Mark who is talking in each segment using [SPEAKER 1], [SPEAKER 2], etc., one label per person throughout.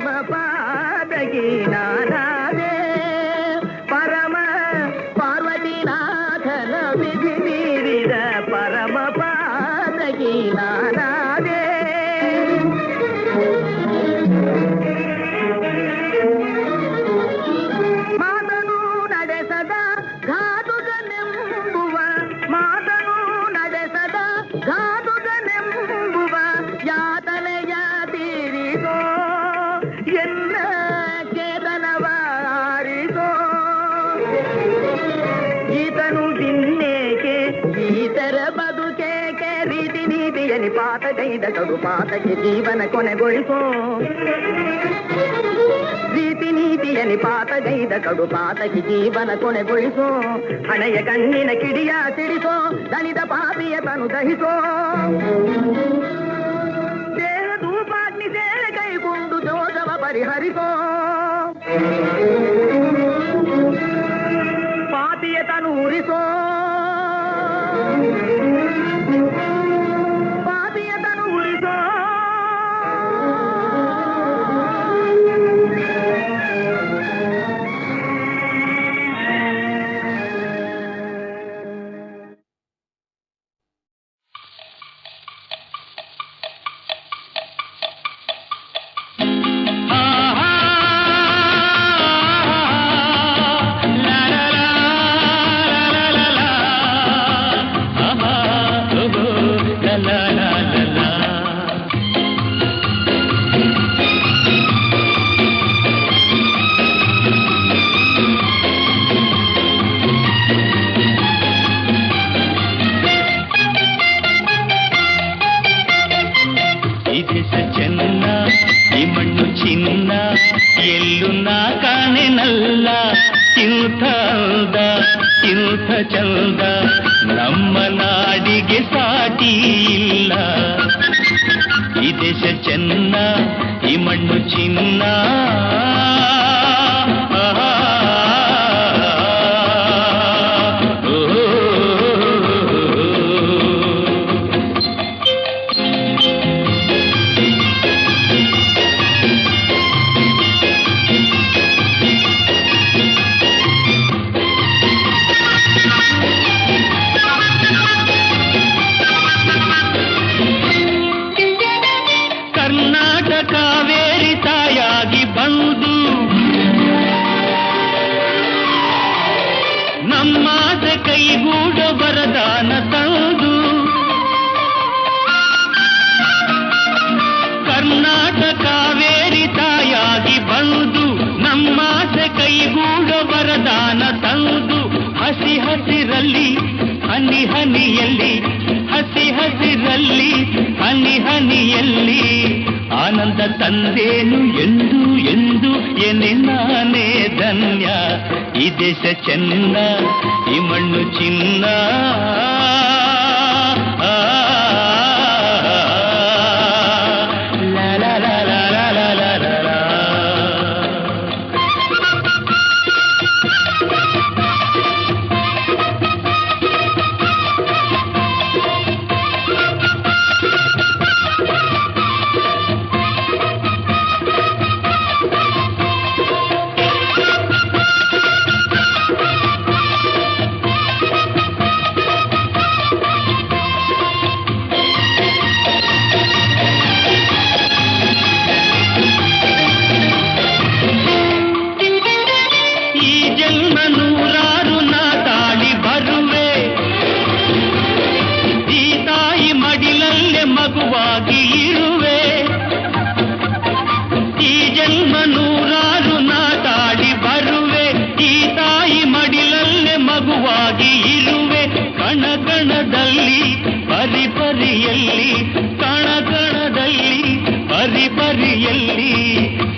[SPEAKER 1] పరమ పాదకి నాదే పరమ పార్వతీనాథన విధి మీరిద పరమ నా ಪಾತಗೈದ ಕಡು ಪಾತಕ್ಕೆ ಜೀವನ ಕೊನೆಗೊಳಿಸೋ ರೀತಿ ನೀತಿಯಲ್ಲಿ ಪಾತಗೈದ ಕಡು ಪಾತಕಿ ಜೀವನ ಕೊನೆಗೊಳಿಸೋ ಹಣೆಯ ಕಣ್ಣಿನ ಕಿಡಿಯ ಸಿಡಿಸೋ ದಣಿದ ಪಾಪಿಯ ತನು ದಹಿಸೋ ದೇಹ ಧೂಪಾಗ್ನಿ ಸೇವೆ ಕೈಗೊಂಡು ದೋಷವ ಪರಿಹರಿಸೋ ಪಾಪಿಯ ತನು ಉರಿಸೋ
[SPEAKER 2] ಚಿನ್ನ ಎಲ್ಲೂ ನಾ ಇಂಥ ಅಂದ ಇಂಥ ಚಂದ, ನಮ್ಮ ನಾಡಿಗೆ ಸಾಟಿ ಇಲ್ಲ. ಈ ದೇಶ ಚೆನ್ನ, ಈ ಮಣ್ಣು ಚಿನ್ನ. ಆನಂದ ತಂದೇನು ಎಂದು ಎಂದು ಎನೆ ನಾನೇ ಧನ್ಯ. ಈ ದೇಶ ಚೆನ್ನ ಈ ಮಣ್ಣು ಚಿನ್ನ. ಪರಿ ಬರಿಯಲ್ಲಿ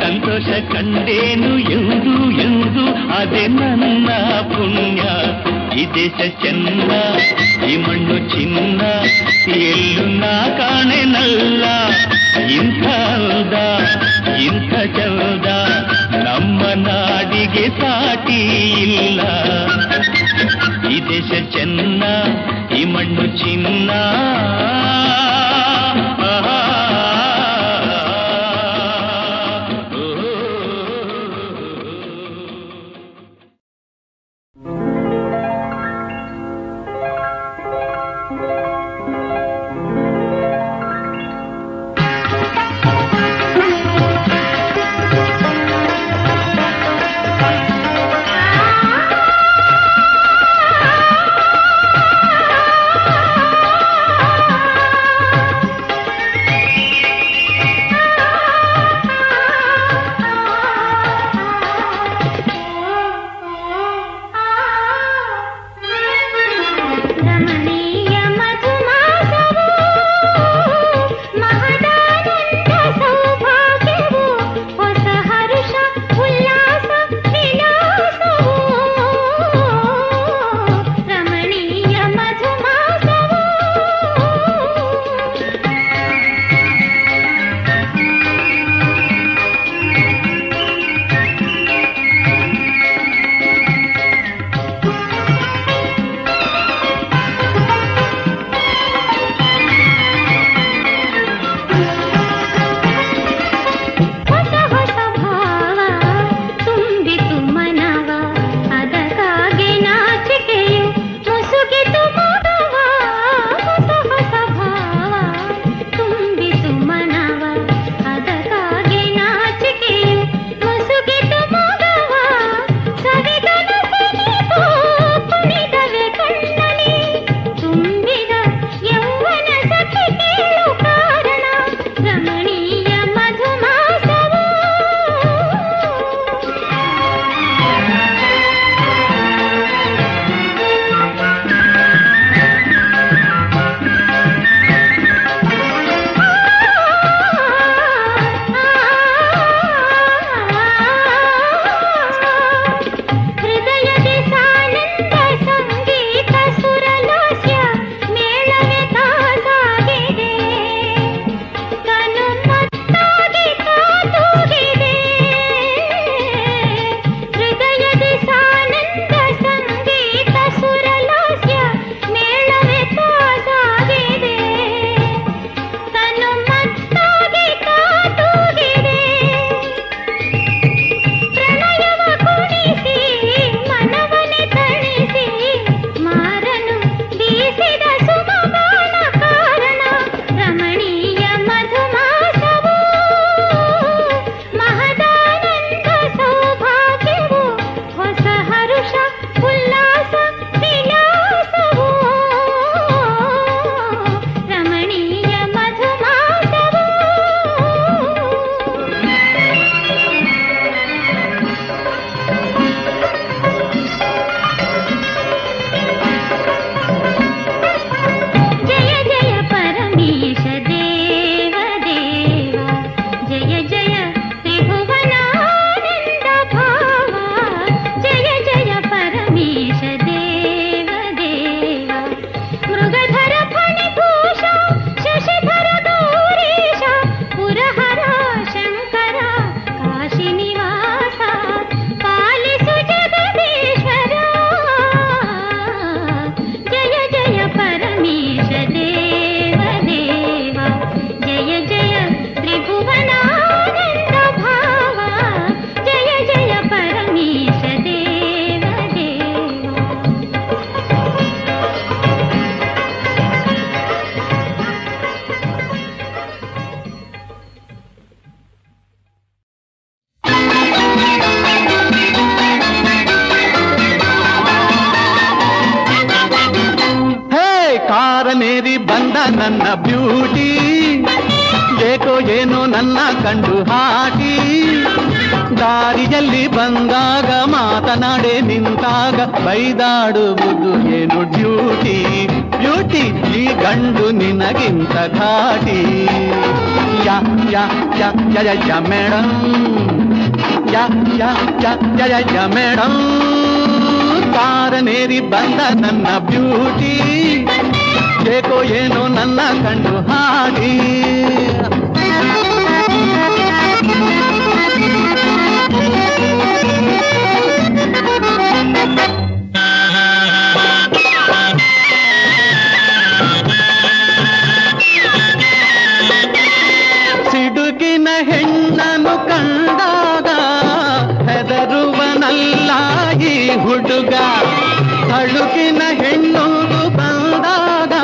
[SPEAKER 2] ಸಂತೋಷ ಕಂಡೇನು ಎಂದು ಎಂದು, ಅದೇ ನನ್ನ ಪುಣ್ಯ. ಈ ದೇಶ ಚೆನ್ನ, ಈ ಮಣ್ಣು ಚಿನ್ನ, ಎಲ್ಲೂ ನಾ ಕಾಣೆನಲ್ಲ. ಇಂಥ ಹೌದ, ಇಂಥ ಚೌದ, ನಮ್ಮ ನಾಡಿಗೆ ಸಾಟಿ ಇಲ್ಲ. ಈ ದೇಶ ಚೆನ್ನ, ಈ ಮಣ್ಣು ಚಿನ್ನ.
[SPEAKER 3] ನಿಂತಾಗ ಬೈದಾಡುವುದು ಏನು ಡ್ಯೂಟಿ ಬ್ಯೂಟಿ ಈ ಗಂಡು ನಿನಗಿಂತ ಘಾಟಿ ಯಾ ಯಾ ಯಾ ಯಾ ಯಾ ಯಾ ಮೇಡಮ್ ಯಾ ಯಾ ಯಾ ಯಾ ಯಾ ಯಾ ಮೇಡಮ್ ಕಾರನೇರಿ ಬಂದ ನನ್ನ ಬ್ಯೂಟಿ ಏಕೋ ಏನೋ ನನ್ನ ಕಂಡು ಹಾಡಿ ಕಂಡಾಗ ಹೆದರುವನಲ್ಲ ಈ ಹುಡುಗ. ತಳುಕಿನ ಹೆಣ್ಣು ಬಂದಾಗ,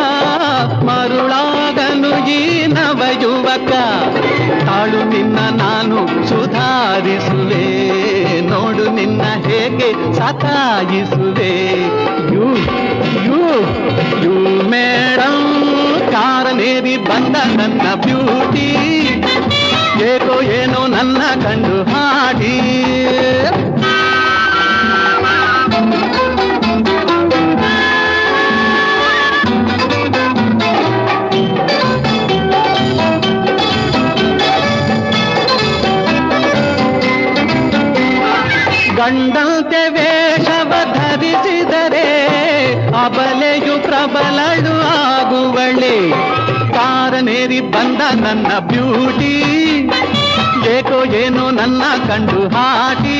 [SPEAKER 3] ಮರುಳಾಗನು ಈ ನವ ಯುವಕ ತಾಳು ನಿನ್ನ ನಾನು ಸುಧಾರಿಸುವೆ, ನೋಡು ನಿನ್ನ ಹೇಗೆ ಸತಾಯಿಸುವೆ. ಯು ಯು ಯು ಮೇಡಂ, ಕಾರನೇರಿ ಬಂದ ನನ್ನ ಬ್ಯೂಟಿ. ಏಕೋ ಏನೋ ನನ್ನ ಕಂಡು ಹಾಡಿ ಗಂಡಂತೆ ವೇಷವ ಧರಿಸಿದರೆ ಅಬಲೆಯು ಪ್ರಬಲಳು ಆಗುವಳೆ ಕಾರನೇರಿ ಬಂದ ನನ್ನ ಬ್ಯೂಟಿ ಏಕೋ ಏನೋ ನನ್ನ ಕಂಡು ಹಾಕಿ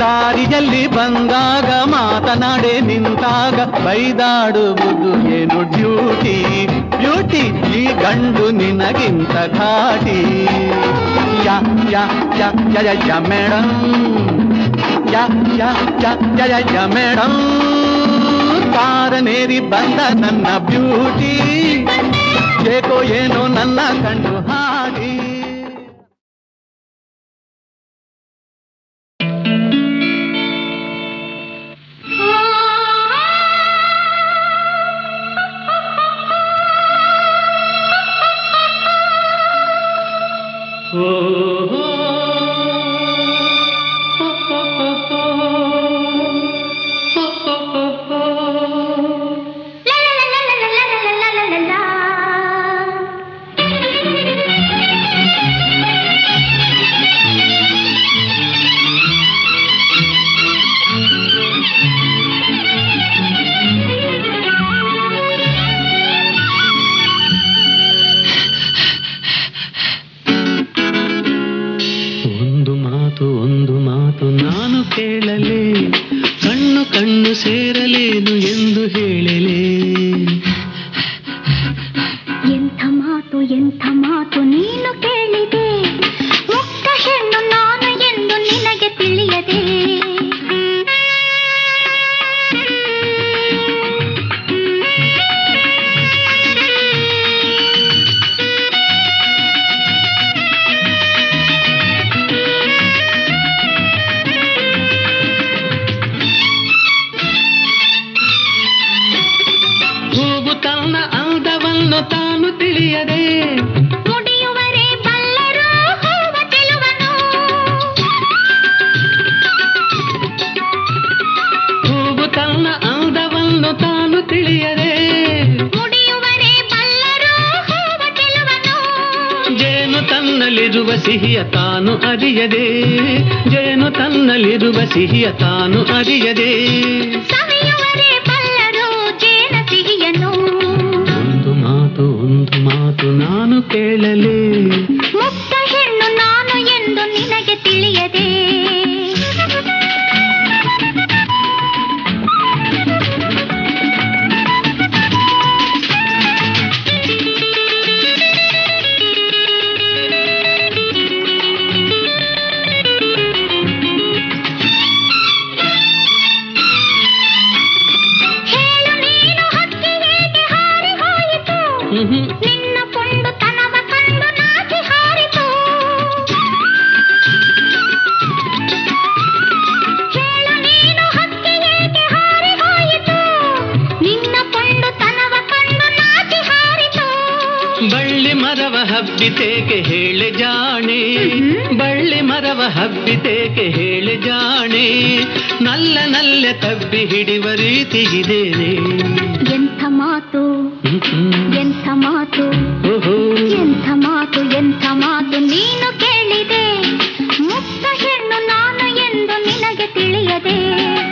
[SPEAKER 3] ದಾರಿಯಲ್ಲಿ ಬಂದಾಗ ಮಾತನಾಡೆ ನಿಂತಾಗ ಬೈದಾಡುವುದು ಏನು ಡ್ಯೂಟಿ ಬ್ಯೂಟಿ ಈ ಗಂಡು ನಿನಗಿಂತ ಘಾಟಿ ಯಾ ಯಾ ಯಾ ಯಾ ಯಾ ಯಾ ಮೇಡಮ್ ಯಾ ಯಾ ಯಾ ಯಾ ಯಾ ಯಾ ಮೇಡಮ್ ಕಾರನೇರಿ ಬಂದ ನನ್ನ ಬ್ಯೂಟಿ ಏಕೋ ಏನೋ ನನ್ನ ಕಂಡು ಹಾಡಿ ತನ್ನಲ್ಲಿರುವ ಸಿಹಿಯ ತಾನು ಅರಿಯದೆ ಜೇನು ತನ್ನಲ್ಲಿರುವ ಸಿಹಿಯ ತಾನು ಅರಿಯದೆ. ಒಂದು ಮಾತು ಒಂದು ಮಾತು ನಾನು ಕೇಳಲೇ.
[SPEAKER 4] ಮುಕ್ತ ಹೆಣ್ಣು ನಾನು ಎಂದು ನಿನಗೆ ತಿಳಿಯದೆ.
[SPEAKER 5] ಮರವ ಹೇಳಿ ಜಾಣೆ. ನಲ್ಲ ನಲ್ಲೆ ತಬ್ಬಿ ಹಿಡಿವ ರೀತಿ ಇದೇನೆ.
[SPEAKER 4] ಎಂಥ ಮಾತು ಎಂಥ ಮಾತು ಎಂಥ ಮಾತು ಎಂಥ ಮಾತು ನೀನು ಕೇಳಿದೆ. ಮುಕ್ತ ಹೆಣ್ಣು ನಾನು ಎಂದು ನಿನಗೆ ತಿಳಿಯದೆ.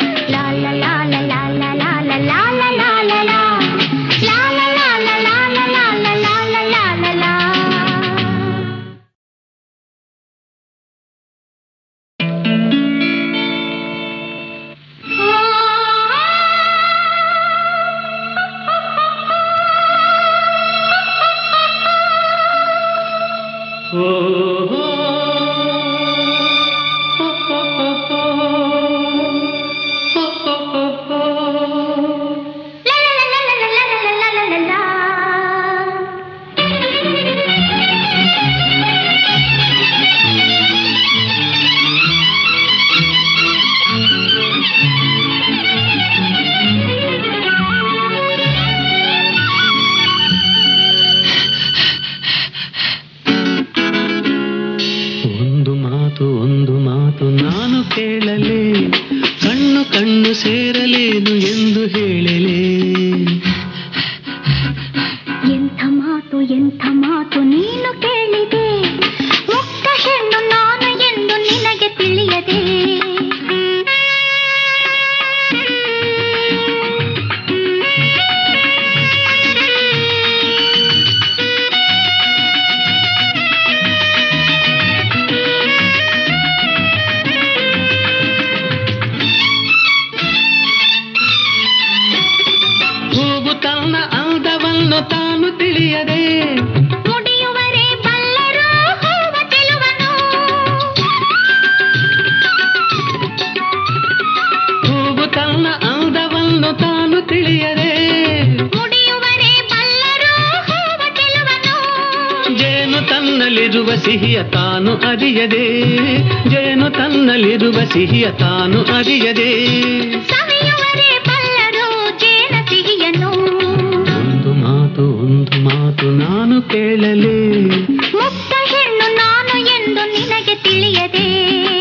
[SPEAKER 5] ಕಣ್ಣು ಸೇರಲೇನು ಎಂದು ಹೇಳಲೇ ತಾನು ತಿಳಿಯದೆ.
[SPEAKER 4] ಹೂವ
[SPEAKER 5] ತನ್ನ ಅಂದವನ್ನು ತಾನು ತಿಳಿಯದೆ. ಜೇನು ತನ್ನಲ್ಲಿರುವ ಸಿಹಿಯ ತಾನು ಅರಿಯದೆ. ಜೇನು ತನ್ನಲ್ಲಿರುವ ಸಿಹಿಯ ತಾನು ಅರಿಯದೆ. ಮಾತು ನಾನು ಕೇಳಲೇ.
[SPEAKER 4] ಮುಕ್ತ ಹೆಣ್ಣು ನಾನು ಎಂದು ನಿನಗೆ ತಿಳಿಯದೆ.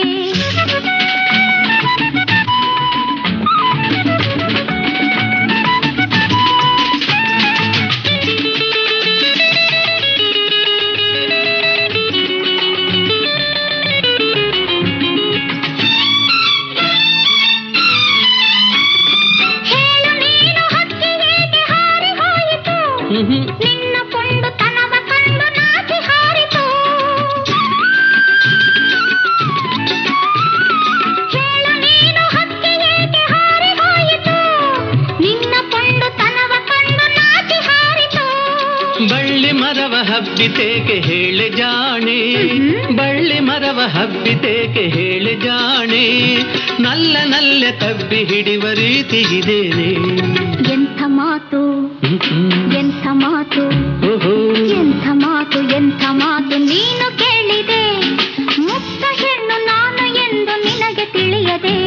[SPEAKER 5] ಬಳ್ಳಿ ಮರವ ಹಬ್ಬಿತೇಕೆ ಹೇಳಿ ಜಾಣೆ. ಬಳ್ಳಿ ಮರವ ಹಬ್ಬಿತೇಕೆ ಹೇಳಿ ಜಾಣೆ. ನಲ್ಲ ನಲ್ಲ ತಬ್ಬಿ ಹಿಡಿವ ರೀತಿ ಇದೆ
[SPEAKER 4] ಎಂಥ ಮಾತು ಎಂಥ ಮಾತು ಎಂಥ ಮಾತು ಎಂಥ ಮಾತು ನೀನು ಕೇಳಿದೆ. ಮುಕ್ತ ಹೆಣ್ಣು ನಾನು ಎಂದು ನಿನಗೆ ತಿಳಿಯದೆ.